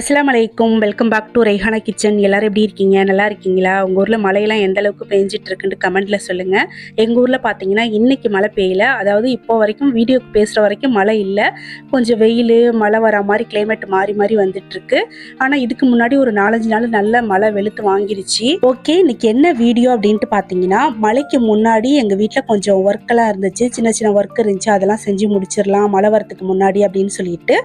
அஸ்லாம் வலைக்கும் welcome back to Rehana kitchen எல்லோரும் எப்படி இருக்கீங்க? நல்லா இருக்கீங்களா? உங்கள் ஊரில் மழையெல்லாம் எந்த அளவுக்கு பெஞ்சிட்டு இருக்குன்னு கமெண்ட்டில் சொல்லுங்கள் எங்கள் ஊரில் பார்த்தீங்கன்னா இன்றைக்கி மழை பெய்யல. அதாவது இப்போ வரைக்கும் வீடியோக்கு பேசுகிற வரைக்கும் மழை இல்லை. கொஞ்சம் வெயில் மழை வர மாதிரி கிளைமேட் மாறி மாறி வந்துட்டுருக்கு. ஆனால் இதுக்கு முன்னாடி ஒரு நாலஞ்சு நாள் நல்ல மழை வெளுத்து வாங்கிருச்சு. ஓகே இன்றைக்கி என்ன வீடியோ அப்படின்ட்டு பார்த்தீங்கன்னா மழைக்கு முன்னாடி எங்கள் வீட்டில் கொஞ்சம் ஒர்க்கெல்லாம் இருந்துச்சு. சின்ன சின்ன ஒர்க் இருந்துச்சு. அதெல்லாம் செஞ்சு முடிச்சிடலாம். மழை வரத்துக்கு முன்னாடி அப்படின்னு சொல்லிட்டு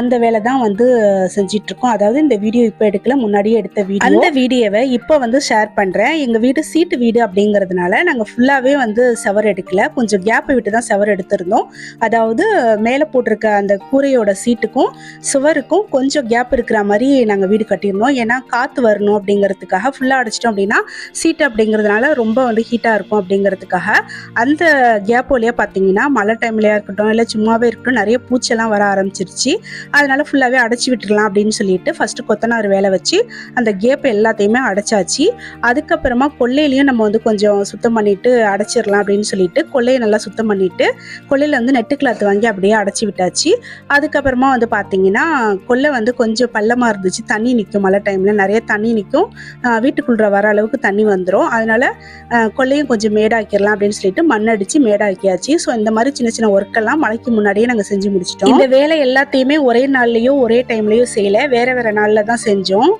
அந்த வேலை தான் வந்து செஞ்சிட்ருக்கோம் இருக்கும் அதாவது இந்த வீடியோ இப்போ எடுக்கல முன்னாடியே எடுத்த வீடியோ. அந்த வீடியோவை இப்போ வந்து ஷேர் பண்ணுறேன் எங்கள் வீடு சீட்டு வீடு அப்படிங்கிறதுனால நாங்கள் ஃபுல்லாகவே வந்து செவர் எடுக்கல. கொஞ்சம் கேப்பை விட்டு தான் செவர் எடுத்திருந்தோம். அதாவது மேலே போட்டிருக்க அந்த கூரையோட சீட்டுக்கும் சுவருக்கும் கொஞ்சம் கேப் இருக்கிற மாதிரி நாங்கள் வீடு கட்டியிருந்தோம். ஏன்னா காற்று வரணும் அப்படிங்கிறதுக்காக ஃபுல்லாக அடைச்சிட்டோம் அப்படின்னா சீட்டு அப்படிங்கிறதுனால ரொம்ப வந்து ஹீட்டாக இருக்கும் அப்படிங்கிறதுக்காக. அந்த கேப் வழியாக பார்த்தீங்கன்னா மழை டைம்லையாக இருக்கட்டும் இல்லை சும்மாவே இருக்கட்டும் நிறைய பூச்செல்லாம் வர ஆரம்பிச்சிருச்சு. அதனால ஃபுல்லாகவே அடைச்சி விட்டுறலாம் அப்படின்னு சொல்லிட்டு ஃபஸ்ட்டு கொத்தனார் வேலை வச்சு அந்த கேப் எல்லாத்தையுமே அடைச்சாச்சு. அதுக்கப்புறமா கொல்லையிலையும் நம்ம வந்து கொஞ்சம் சுத்தம் பண்ணிட்டு அடைச்சிடலாம் அப்படின்னு சொல்லிட்டு கொள்ளையை நல்லா சுத்தம் பண்ணிட்டு கொள்ளையில் வந்து நெட்டு கிளாத் வாங்கி அப்படியே அடைச்சி விட்டாச்சு. அதுக்கப்புறமா வந்து பார்த்தீங்கன்னா கொல்லை வந்து கொஞ்சம் பள்ளமாக இருந்துச்சு. தண்ணி நிற்கும் மழை டைமில் நிறைய தண்ணி நிற்கும். வீட்டுக்குள்ளே வர அளவுக்கு தண்ணி வந்துடும் அதனால் கொள்ளையும் கொல்லையும் கொஞ்சம் மேடாக்கிடலாம் அப்படின்னு சொல்லிட்டு மண் மேடாக்கியாச்சு. ஸோ இந்த மாதிரி சின்ன சின்ன ஒர்க்கெல்லாம் மழைக்கு முன்னாடியே நாங்கள் செஞ்சு முடிச்சிட்டோம். இந்த வேலை எல்லாத்தையுமே ஒரே நாள்லயோ ஒரே டைம்லயோ செய்யலை. வேற வேற நாள்ல தான் செஞ்சோம்.